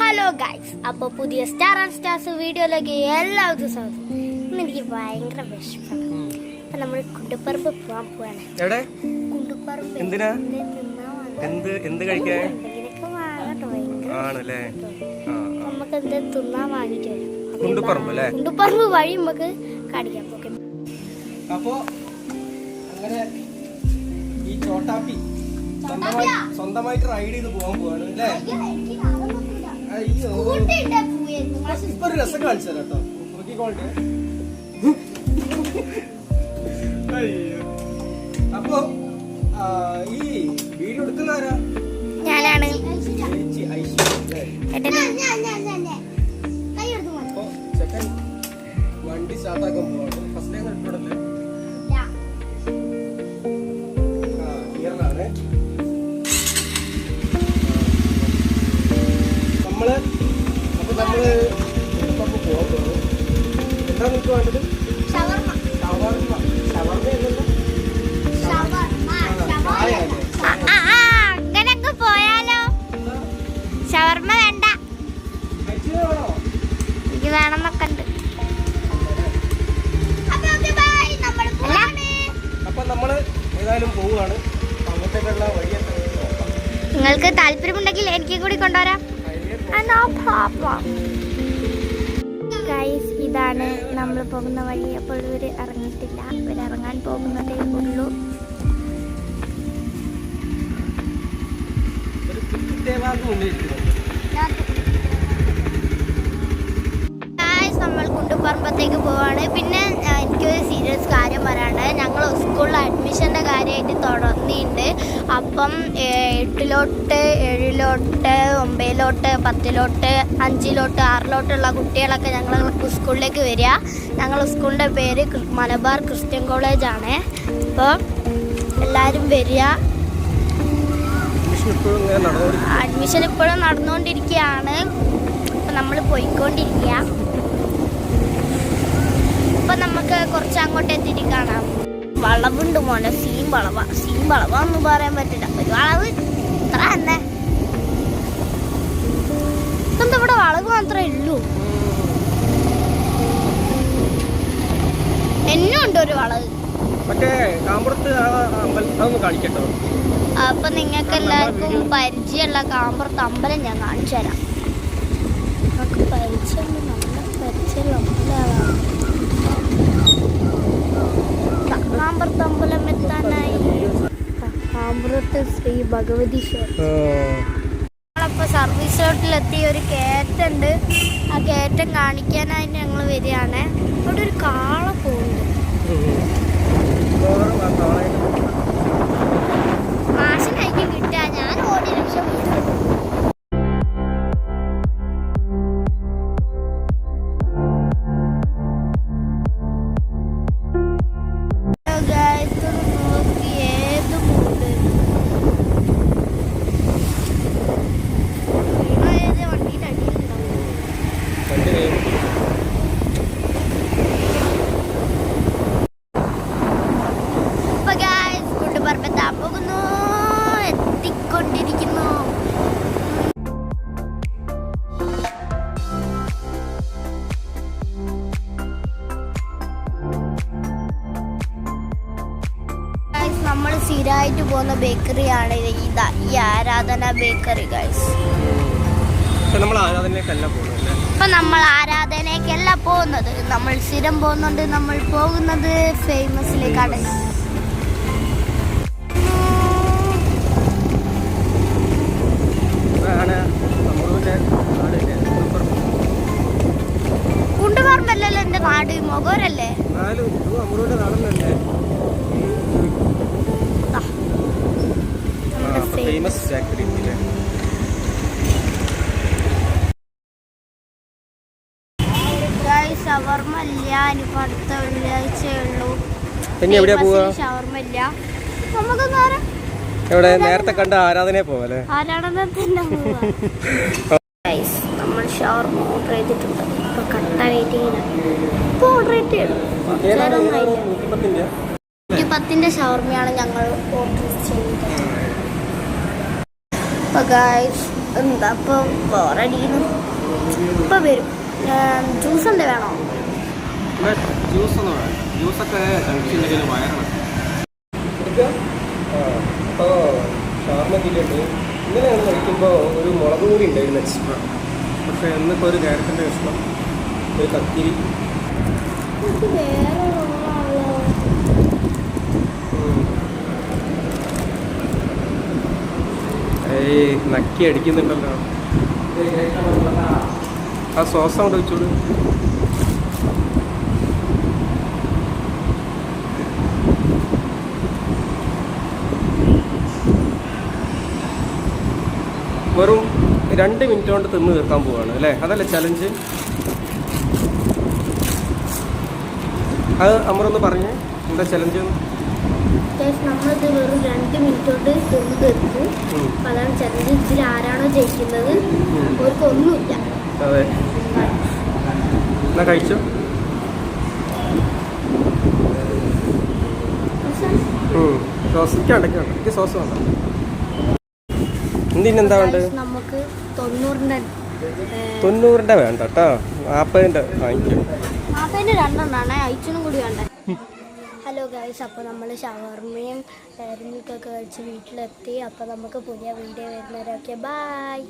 Hello guys അപ്പോൾ പുതിയ star and stars വീഡിയോയിലേക്ക് എല്ലാവർക്കും സ്വാഗതം. ഇന്ന് എനിക്ക് ഭയങ്കര വിഷമം. അപ്പൊ നമ്മൾ കുണ്ടുപ്പറമ്പ് പോവാൻ പോവാണ്. എവിടെ? കുണ്ടുപ്പറമ്പ് എന്തിനാ? എന്ത് എന്ത് കഴിക്കാൻ? വാങ്ങട്ടോ. ആണല്ലേ? നമുക്ക് എന്ത് തിന്നാൻ അപ്പം കുണ്ടുപ്പറമ്പ് അല്ലേ? കുണ്ടുപ്പറമ്പ് വഴി നമുക്ക് കടിക്കാം ഓക്കെ. അപ്പോ അങ്ങനെ ഈ ചോട്ടാപ്പി സ്വന്തമായി സ്വന്തമായിട്ട് റൈഡ് ചെയ്ത് പോകാൻ പോവാണ് അല്ലേ? അയ്യോ. ഇപ്പൊ ഒരു രസം കാണിച്ചു തരാം കേട്ടോ. നോക്കിക്കോട്ടെ അയ്യോ. അപ്പോ ഈ വീഡിയോ എടുക്കുന്നവരാ ഞാനാണ്. വണ്ടി സ്റ്റാർട്ടാക്കാൻ പോവാണ് ഫസ്റ്റ് ടൈം ഇട്ടോടല്ലേ ആ ക്ലിയറിലാണ് നമ്മൾ അപ്പൊ നമ്മൾ ഇപ്പൊ പോകാൻ പോകുന്നു. എന്താ നിങ്ങൾക്ക് വേണ്ടത്? ഷവർമ്മ. ഷവർമ്മ. എന്നല്ല പോയാലോ? ഷവർമ്മ വേണ്ട. എനിക്ക് വേണമെന്നൊക്കെ ഉണ്ട് അപ്പൊ നമ്മൾ ഏതായാലും പോവുകയാണ്. അപ്പൊ അങ്ങോട്ടേക്കുള്ള വഴിയൊക്കെ നിങ്ങൾക്ക് താല്പര്യമുണ്ടെങ്കിൽ എനിക്ക് കൂടി കൊണ്ടുവരാം. ഗൈസ് ഇതാണ് നമ്മൾ പോകുന്ന വഴി. അപ്പോൾ ഇവർ ഇറങ്ങിയിട്ടില്ല. ഇവർ ഇറങ്ങാൻ പോകുന്നതേ ഉള്ളൂ. ഒരു നമ്മൾ കുണ്ടുപറമ്പത്തേക്ക് പോവാണ്. പിന്നെ എനിക്കൊരു സീരിയസ് കാര്യം പറയാണ്ട് ഞങ്ങൾ സ്കൂളിൽ അഡ്മിഷന്റെ കാര്യമായിട്ട് തുടർന്നിട്ടുണ്ട്. അപ്പം എട്ടിലോട്ട് ഏഴിലോട്ട് ഒമ്പതിലോട്ട് പത്തിലോട്ട് അഞ്ചിലോട്ട് ആറിലോട്ടുള്ള കുട്ടികളൊക്കെ ഞങ്ങൾ സ്കൂളിലേക്ക് വരിക. ഞങ്ങൾ സ്കൂളിന്റെ പേര് മലബാർ ക്രിസ്ത്യൻ കോളേജാണ്. അപ്പോൾ എല്ലാവരും വരിക. അഡ്മിഷൻ ഇപ്പോഴും നടന്നുകൊണ്ടിരിക്കുകയാണ്. അപ്പം നമ്മൾ പോയിക്കൊണ്ടിരിക്കുക. അപ്പം നമുക്ക് കുറച്ച് അങ്ങോട്ട് എത്തിയിട്ട് കാണാം. വളവുണ്ട് മോനെ സീം വളവ. സീം വളവ ഒന്നും പറയാൻ പറ്റില്ല. ഒരു വളവ്. ഇത്ര തന്നെ. ഇവിടെ വളവ് മാത്രമേ ഉള്ളൂ? എന്നും ഉണ്ട് ഒരു വളവ്. അപ്പൊ നിങ്ങൾക്ക് എല്ലാവർക്കും പരിചയമുള്ള കാമ്പുറത്ത് അമ്പലം ഞാൻ കാണിച്ചു തരാം നമുക്ക് പരിചയമുള്ള നമ്മുടെ പരിചയമുള്ള അമ്പലമാണ് ദാ, കാമ്പുറത്ത് അമ്പലം എത്താനായി ദാ, കാമ്പുറത്ത് ശ്രീ ഭഗവതി നമ്മളിപ്പോൾ സർവീസ് റോട്ടിലെത്തി ഒരു കയറ്റുണ്ട്. ആ കയറ്റം കാണിക്കാനായി ഞങ്ങൾ വരികയാണ്. ഇവിടെ ഒരു കാള പോകുന്നുണ്ട് മാഷിനായിരിക്കും കിട്ടുക. ഞാൻ ഓടി രക്ഷപ്പെട്ടു കുണ്ടുപറമ്പെത്താൻ പോകുന്നു. എത്തിക്കൊണ്ടിരിക്കുന്നു. നമ്മൾ സ്ഥിരമായിട്ട് പോകുന്ന ബേക്കറിയാണ് ഇതാ. ഈ ആരാധന ബേക്കറി ഗൈസ് നമ്മൾ ആരാധനയിലേക്കല്ല പോകുന്നത് ഇപ്പൊ നമ്മൾ ആരാധനയ്ക്കല്ല പോകുന്നത്. നമ്മൾ സ്ഥിരം പോകുന്നുണ്ട് നമ്മൾ പോകുന്നത് ഫേമസിലേക്കാണ് നാട് മൊഗോരല്ലേ. ഫേമസ് ഷവർമ്മ ഇല്ല. ഇനിയിപ്പോ അടുത്ത പിന്നെ എവിടെയാ പോവാ? ഫേമസിൽ ഷവർമ്മ ഇല്ല. നമുക്ക് നേരെ എവിടെ? നേരത്തെ കണ്ട ആരാധനയെ പോവല്ലേ ആരാധന തന്നെ Guys, നമ്മൾ ഷവർമ ഓർഡർ ചെയ്തിട്ടുണ്ട്. ഇപ്പൊ കട്ട വെയിറ്റിങ്ങിലാണ് ഇപ്പൊ ഓർഡർ ചെയ്തിട്ടുണ്ട് ചേരൊന്നായില്ല നൂറ്റിപ്പത്തിന്റെ ഒരു പത്തിന്റെ ഷവർമയാണ് ഞങ്ങൾ ഓർഡർ ചെയ്തത് അപ്പോൾ ഗൈസ് എന്താ ഇപ്പോൾ ബോറടിക്കുന്നു ഇപ്പം വരും. ജ്യൂസ് എന്താ വേണോ? ജ്യൂസ് ജ്യൂസൊക്കെ വയറാണ് ഷാർമ എത്തിയിട്ടുണ്ട് ഇന്നലെ ഞങ്ങൾ കഴിക്കുമ്പോൾ ഒരു മുളക് പൊടി ഉണ്ടായിരുന്നു. എക്സ്ട്രാ പക്ഷേ ഇന്നിപ്പോൾ ഒരു ക്യാരറ്റിന്റെ കഷ്ണം ഒരു കത്തിരി. ഏയ് നക്കി അടിക്കുന്നുണ്ടല്ലോ. ആ സോസ് അങ്ങോട്ട് വെച്ചോളൂ. വെറും രണ്ട് മിനിറ്റ് കൊണ്ട് തിന്ന് തീർക്കാൻ പോവാണ് അല്ലേ? അതല്ല ചലഞ്ച് അത് അമറൊന്ന് പറഞ്ഞേ എന്താ ചലഞ്ച് ശ്വസിക്കാണ്ടൊക്കെ നമ്മളിത് വെറും രണ്ട് മിനിറ്റ് കൊണ്ട് തിന്ന് തീർക്കും അപ്പം അതാണ് ചലഞ്ച് ഇതിൽ ആരാണോ ജയിക്കുന്നത്? അവർക്കൊന്നുമില്ല. അതെ. എന്നാ കഴിച്ചോ? സോസ് എനിക്ക് സോസ് വേണ്ട. എന്താ വേണ്ടത് നമുക്ക് തൊണ്ണൂറിന്റെ തൊണ്ണൂറിന്റെ വേണ്ട കേട്ടോ. നാൽപ്പതിന്റെ വാങ്ങിക്കും. നാൽപ്പതിന്റെ രണ്ടെണ്ണമാണ് അയച്ചനും കൂടി വേണ്ടേ? ഹലോ ഗൈസ് അപ്പോൾ നമ്മൾ ഷവർമയും മിൽക്കൊക്കെ കഴിച്ച് വീട്ടിലെത്തി. അപ്പോൾ നമുക്ക് പുതിയ വീഡിയോ വരുന്നവരൊക്കെ ബായ്